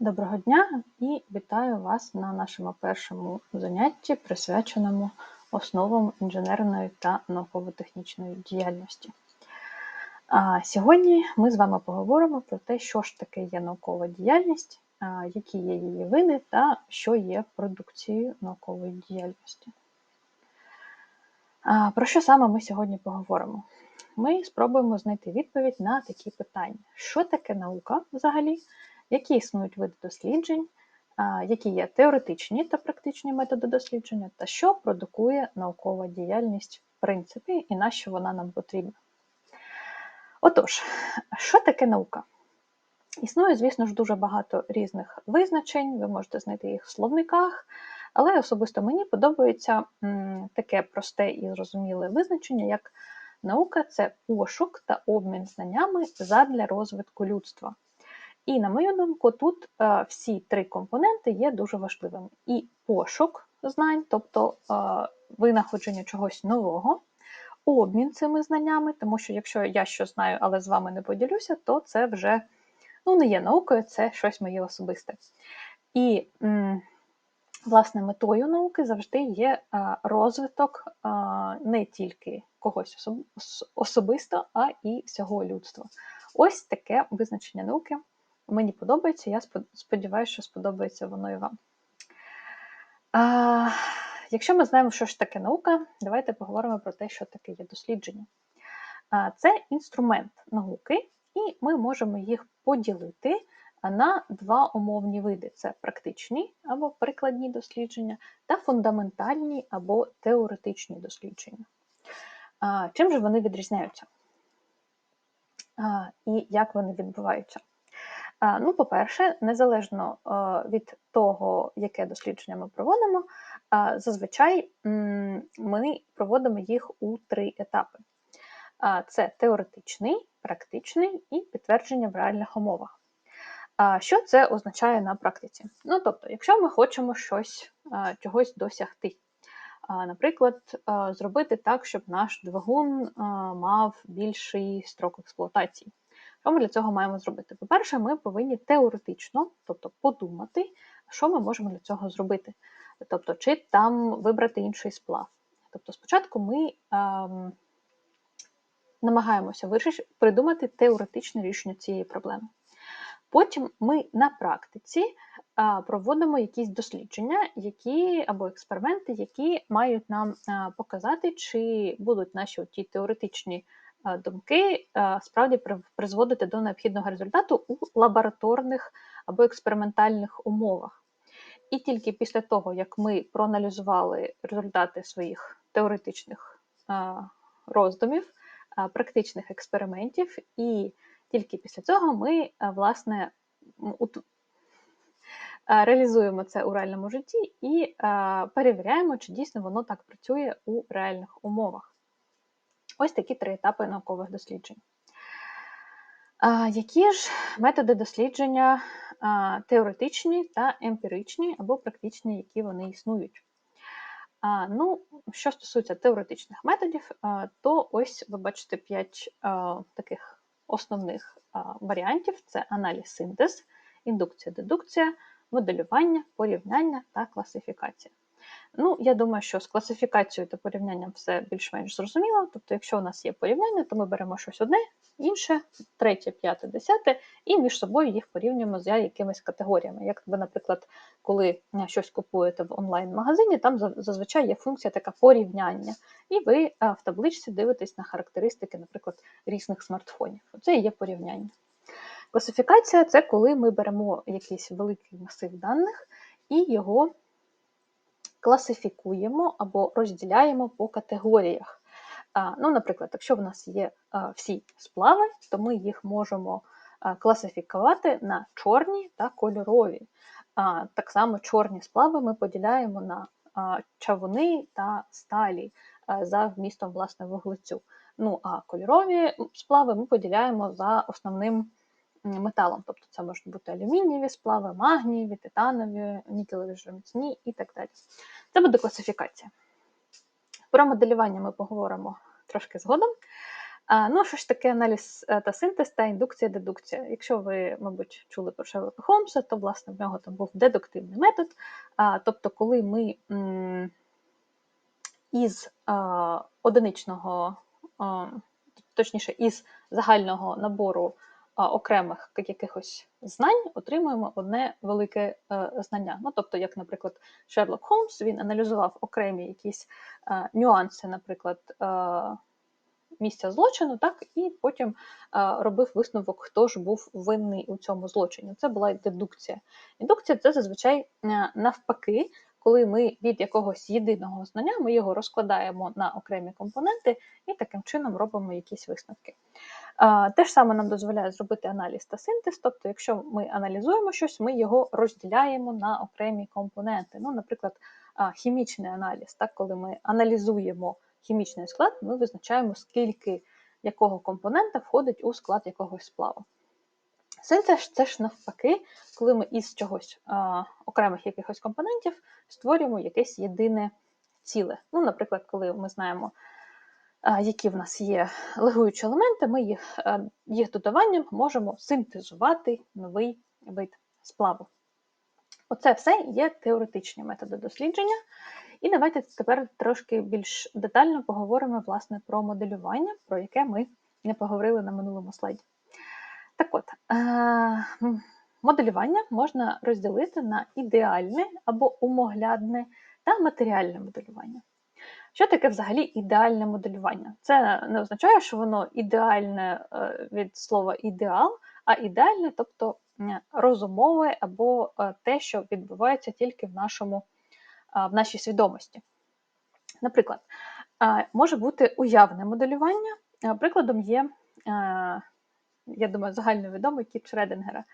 Доброго дня і вітаю вас на нашому першому занятті, присвяченому основам інженерної та науково-технічної діяльності. Сьогодні ми з вами поговоримо про те, що ж таке є наукова діяльність, які є її види та що є продукцією наукової діяльності. Про що саме ми сьогодні поговоримо? Ми спробуємо знайти відповідь на такі питання: що таке наука взагалі? Які існують види досліджень, які є теоретичні та практичні методи дослідження, та що продукує наукова діяльність в принципі, і на що вона нам потрібна. Отож, що таке наука? Існує, звісно ж, дуже багато різних визначень, ви можете знайти їх в словниках, але особисто мені подобається таке просте і зрозуміле визначення, як наука це пошук та обмін знаннями задля розвитку людства. І, на мою думку, тут е, всі три компоненти є дуже важливими. І пошук знань, тобто е, винаходження чогось нового, обмін цими знаннями, тому що якщо я щось знаю, але з вами не поділюся, то це вже ну, не є наукою, це щось моє особисте. І, власне, метою науки завжди є е, розвиток не тільки когось особисто, а і всього людства. Ось таке визначення науки. Мені подобається, я сподіваюся, що сподобається воно і вам. А, Якщо ми знаємо, що ж таке наука, давайте поговоримо про те, що таке є дослідження. А, Це інструмент науки, і ми можемо їх поділити на два умовні види: це практичні або прикладні дослідження, та фундаментальні або теоретичні дослідження. А, Чим же вони відрізняються? А, І як вони відбуваються? Ну, По-перше, незалежно від того, яке дослідження ми проводимо, зазвичай ми проводимо їх у три етапи: це теоретичний, практичний і підтвердження в реальних умовах. Що це означає на практиці? Ну, тобто, якщо ми хочемо щось чогось досягти, наприклад, зробити так, щоб наш двигун мав більший строк експлуатації. Що ми для цього маємо зробити? По-перше, ми повинні теоретично, тобто подумати, що ми можемо для цього зробити. Тобто, чи там вибрати інший сплав. Тобто, спочатку ми ем, намагаємося вирішити, придумати теоретичне рішення цієї проблеми. Потім ми на практиці а, проводимо якісь дослідження, які або експерименти, які мають нам а, показати, чи будуть наші ті теоретичні Е, думки е, справді призводити до необхідного результату у лабораторних або експериментальних умовах. І тільки після того, як ми проаналізували результати своїх теоретичних е, роздумів, практичних експериментів, і тільки після цього ми, власне, реалізуємо це у реальному житті і перевіряємо, чи дійсно воно так працює у реальних умовах. Ось такі три етапи наукових досліджень. Які ж методи дослідження теоретичні та емпіричні або практичні, які вони існують? Ну, Що стосується теоретичних методів, то ось ви бачите п'ять таких основних варіантів: це аналіз синтез, індукція, дедукція, моделювання, порівняння та класифікація. Ну, я думаю, що з класифікацією та порівнянням все більш-менш зрозуміло. Тобто, якщо у нас є порівняння, то ми беремо щось одне, інше, третє, п'яте, десяте, і між собою їх порівнюємо з якимись категоріями. Як ви, наприклад, коли щось купуєте в онлайн-магазині, там зазвичай є функція така порівняння. І ви в табличці дивитесь на характеристики, наприклад, різних смартфонів. Це і є порівняння. Класифікація це коли ми беремо якийсь великий масив даних і його класифікуємо або розділяємо по категоріях. Ну, Наприклад, якщо в нас є всі сплави, то ми їх можемо класифікувати на чорні та кольорові. Так само чорні сплави ми поділяємо на чавуни та сталі за вмістом власне вуглецю. Ну, а кольорові сплави ми поділяємо за основним металом. Тобто це можуть бути алюмінієві сплави, магнієві, титанові, нікелеві жеміцні і так далі. Це буде класифікація. Про моделювання ми поговоримо трошки згодом. Ну, що ж таке аналіз е, та синтез та індукція, дедукція. Якщо ви, мабуть, чули про Шерлока Холмса, то власне в нього там був дедуктивний метод. Тобто, коли ми із одиничного, точніше, із загального набору окремих якихось знань отримуємо одне велике е, знання. Ну, тобто, як, наприклад, Шерлок Холмс він аналізував окремі якісь е, нюанси, наприклад. А, місця злочину, так і потім робив висновок, хто ж був винний у цьому злочині. Це була дедукція. Індукція це зазвичай е, навпаки, коли ми від якогось єдиного знання ми його розкладаємо на окремі компоненти і таким чином робимо якісь висновки. Те ж саме нам дозволяє зробити аналіз та синтез, тобто, якщо ми аналізуємо щось, ми його розділяємо на окремі компоненти. Ну, Наприклад, хімічний аналіз, так, коли ми аналізуємо хімічний склад, ми визначаємо, скільки якого компонента входить у склад якогось сплаву. Синтез це ж навпаки, коли ми із чогось а, окремих якихось компонентів створюємо якесь єдине ціле. Ну, Наприклад, коли ми знаємо, а, які в нас є легуючі елементи, ми їх, а, їх додаванням можемо синтезувати новий вид сплаву. Оце все є теоретичні методи дослідження. І давайте тепер трошки більш детально поговоримо власне, про моделювання, про яке ми не поговорили на минулому слайді. Е, моделювання можна розділити на ідеальне або умоглядне та матеріальне моделювання. Що таке взагалі ідеальне моделювання? Це не означає, що воно ідеальне е, від слова ідеал, а ідеальне, тобто розумове або е, те, що відбувається тільки в нашому, в нашій свідомості. Наприклад, може бути уявне моделювання. Прикладом є я думаю, загальновідомий кіт Шредингера.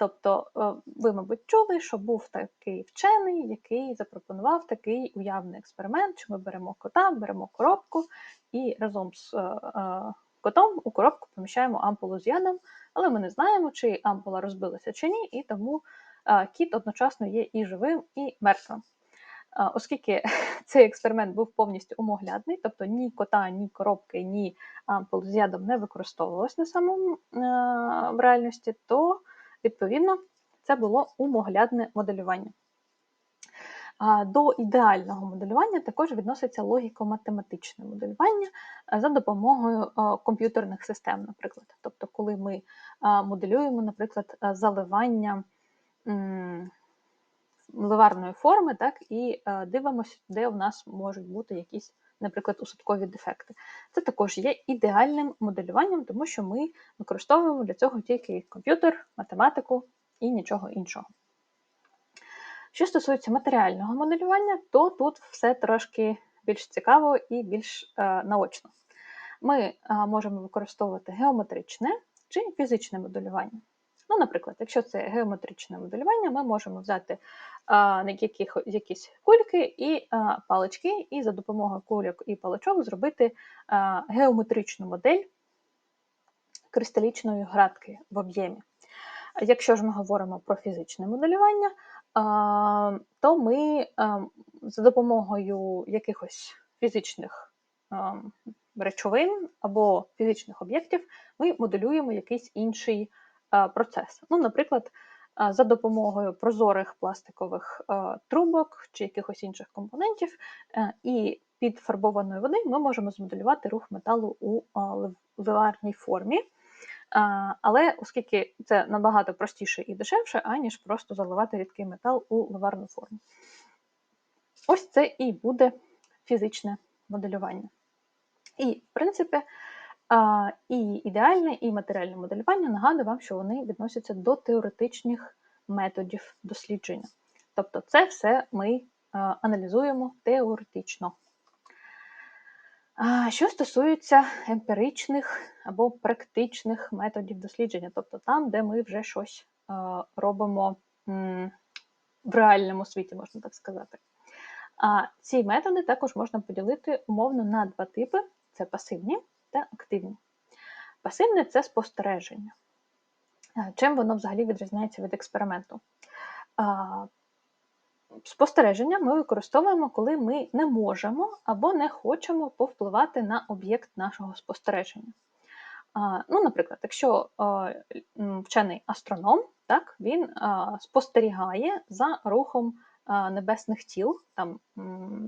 Тобто, е, ви, мабуть, чули, що був такий вчений, який запропонував такий уявний експеримент, що ми беремо кота, беремо коробку і разом з е, е, котом у коробку поміщаємо ампулу з ядом, але ми не знаємо, чи ампула розбилася чи ні, і тому кіт одночасно є і живим, і мертвим. Оскільки цей експеримент був повністю умоглядний, тобто ні кота, ні коробки, ні ампул з ядом не використовувалось на самому в реальності, то відповідно це було умоглядне моделювання. До ідеального моделювання також відноситься логіко-математичне моделювання за допомогою комп'ютерних систем, наприклад. Тобто, коли ми моделюємо, наприклад, заливання ливарної форми, так, і е, дивимося, де у нас можуть бути якісь, наприклад, усадкові дефекти. Це також є ідеальним моделюванням, тому що ми використовуємо для цього тільки комп'ютер, математику і нічого іншого. Що стосується матеріального моделювання, то тут все трошки більш цікаво і більш е, наочно. Ми е, можемо використовувати геометричне чи фізичне моделювання. Ну, Наприклад, якщо це геометричне моделювання, ми можемо взяти а, яких, якісь кульки і а, палички, і за допомогою кульок і паличок зробити а, геометричну модель кристалічної градки в об'ємі. Якщо ж ми говоримо про фізичне моделювання, а, то ми а, за допомогою якихось фізичних а, речовин або фізичних об'єктів ми моделюємо якийсь інший процес. Ну, Наприклад, за допомогою прозорих пластикових трубок чи якихось інших компонентів е, і під фарбованої води ми можемо змоделювати рух металу у ливарній формі. Але оскільки це набагато простіше і дешевше, аніж просто заливати рідкий метал у ливарну форму. Ось це і буде фізичне моделювання. І, в принципі, і ідеальне, і матеріальне моделювання нагадую вам, що вони відносяться до теоретичних методів дослідження. Тобто, це все ми аналізуємо теоретично. Що стосується емпіричних або практичних методів дослідження, тобто там, де ми вже щось робимо в реальному світі, можна так сказати. Ці методи також можна поділити умовно на два типи: це пасивні та активні. Пасивне це спостереження. Чим воно взагалі відрізняється від експерименту? Спостереження ми використовуємо, коли ми не можемо або не хочемо повпливати на об'єкт нашого спостереження. Ну, Наприклад, якщо вчений астроном, так, він спостерігає за рухом небесних тіл, там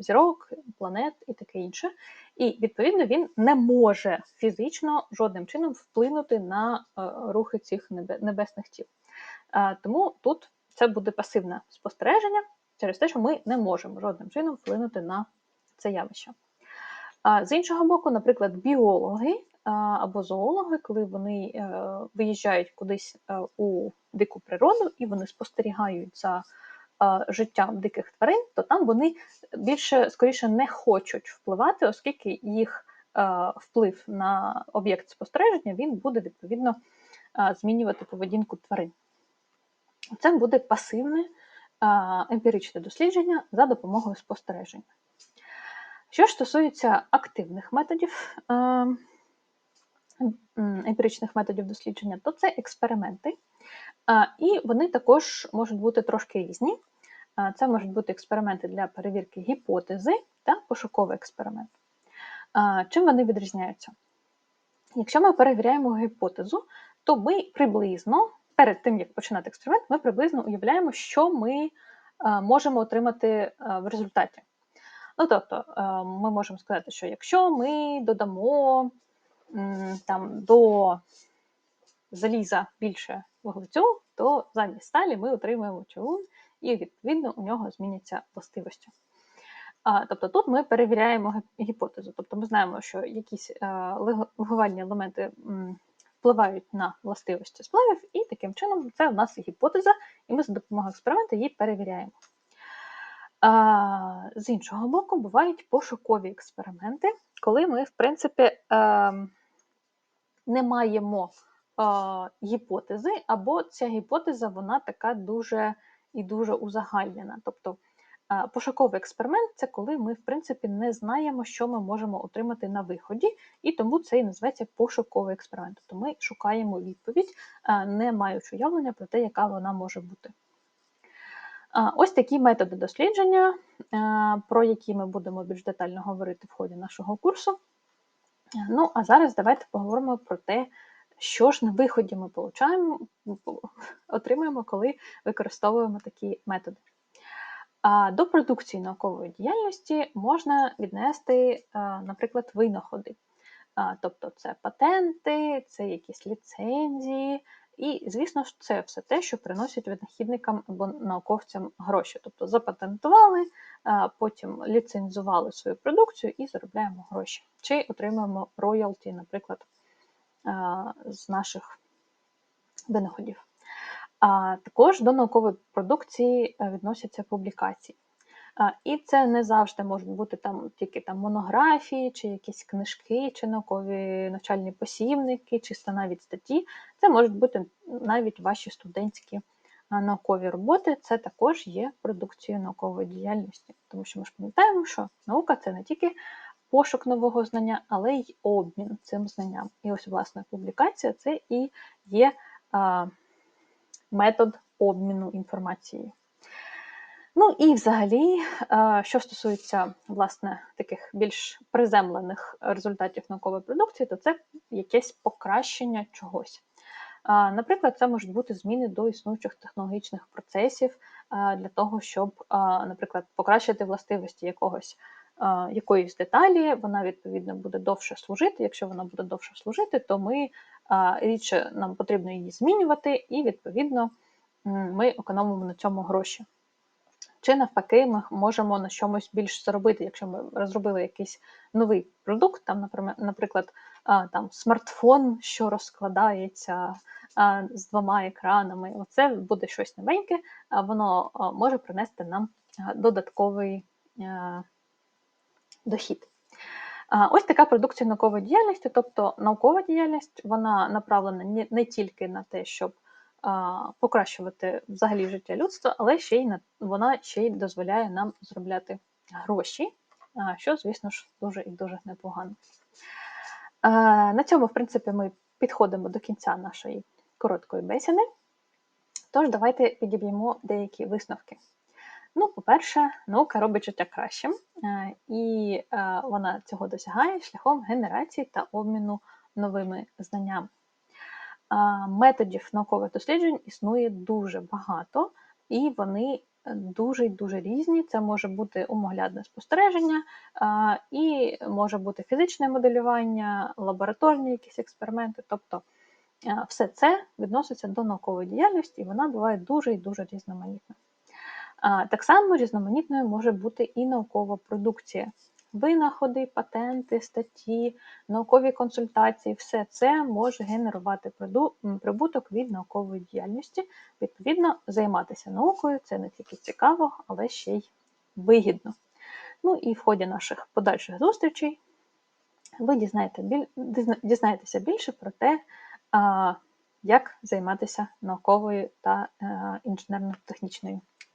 зірок, планет і таке інше, і відповідно він не може фізично жодним чином вплинути на рухи цих небесних тіл. Тому тут це буде пасивне спостереження через те, що ми не можемо жодним чином вплинути на це явище. З іншого боку, наприклад, біологи або зоологи, коли вони е, виїжджають кудись е, у дику природу і вони спостерігають за життям диких тварин, то там вони більше скоріше не хочуть впливати, оскільки їх вплив на об'єкт спостереження він буде відповідно змінювати поведінку тварин. Це буде пасивне емпіричне дослідження за допомогою спостереження. Що ж стосується активних методів, емпіричних методів дослідження, то це експерименти, і вони також можуть бути трошки різні. Це можуть бути експерименти для перевірки гіпотези та пошуковий експеримент. Чим вони відрізняються? Якщо ми перевіряємо гіпотезу, то ми приблизно, перед тим, як починати експеримент, ми приблизно уявляємо, що ми можемо отримати в результаті. Ну, тобто, ми можемо сказати, що якщо ми додамо там, до заліза більше вуглецю, то замість сталі ми отримаємо чавун, і, відповідно, у нього зміняться властивості. А, Тобто тут ми перевіряємо гіпотезу. Тобто ми знаємо, що якісь е, легувальні елементи впливають на властивості сплавів, і таким чином це у нас гіпотеза, і ми за допомогою експерименту її перевіряємо. А, З іншого боку, бувають пошукові експерименти, коли ми, в принципі, е, не маємо гіпотези, або ця гіпотеза вона така дуже і дуже узагальнена. Тобто пошуковий експеримент це коли ми, в принципі, не знаємо, що ми можемо отримати на виході, і тому це і називається пошуковий експеримент. Тобто ми шукаємо відповідь, не маючи уявлення про те, яка вона може бути. Ось такі методи дослідження, про які ми будемо більш детально говорити в ході нашого курсу. Ну, а зараз давайте поговоримо про те, що ж на виході ми получаємо, отримуємо, коли використовуємо такі методи. А До продукції наукової діяльності можна віднести, наприклад, винаходи. Тобто це патенти, це якісь ліцензії, і, звісно ж, це все те, що приносять винахідникам або науковцям гроші. Тобто запатентували, потім ліцензували свою продукцію і заробляємо гроші. Чи отримуємо роялті, наприклад, з наших винаходів. А також до наукової продукції е, відносяться публікації. І це не завжди можуть бути там тільки там монографії, чи якісь книжки, чи наукові навчальні посібники, чи навіть статті. Це можуть бути навіть ваші студентські наукові роботи. Це також є продукцією наукової діяльності, тому що ми ж пам'ятаємо, що наука це не тільки пошук нового знання, але й обмін цим знанням. І ось, власне, публікація це і є а, метод обміну інформацією. Ну і взагалі, що стосується власне таких більш приземлених результатів наукової продукції, то це якесь покращення чогось. Наприклад, це можуть бути зміни до існуючих технологічних процесів для того, щоб, наприклад, покращити властивості якогось якоїсь деталі, вона відповідно буде довше служити. Якщо вона буде довше служити, то ми рідше нам потрібно її змінювати, і відповідно ми економимо на цьому гроші. Чи навпаки, ми можемо на чомусь більш заробити, якщо ми розробили якийсь новий продукт, там, наприклад, там смартфон, що розкладається з двома екранами. Оце буде щось новеньке, воно може принести нам додатковий дохід. Ось така продукція наукової діяльності, тобто наукова діяльність, вона направлена не тільки на те, щоб покращувати взагалі життя людства, але ще й на вона ще й дозволяє нам заробляти гроші, що, звісно ж, дуже і дуже непогано. На цьому, в принципі, ми підходимо до кінця нашої короткої бесіди. Тож, давайте підіб'ємо деякі висновки. Ну, по-перше, наука робить життя кращим, е, і е, вона цього досягає шляхом генерації та обміну новими знаннями. Методів наукових досліджень існує дуже багато, і вони дуже дуже різні. Це може бути умоглядне спостереження, і може бути фізичне моделювання, лабораторні якісь експерименти. Тобто все це відноситься до наукової діяльності, і вона буває дуже і дуже різноманітна. Так само різноманітною може бути і наукова продукція. Винаходи, патенти, статті, наукові консультації все це може генерувати прибуток від наукової діяльності. Відповідно, займатися наукою це не тільки цікаво, але ще й вигідно. Ну і в ході наших подальших зустрічей ви дізнаєте дізнаєтеся більше про те, як займатися науковою та е, інженерно-технічною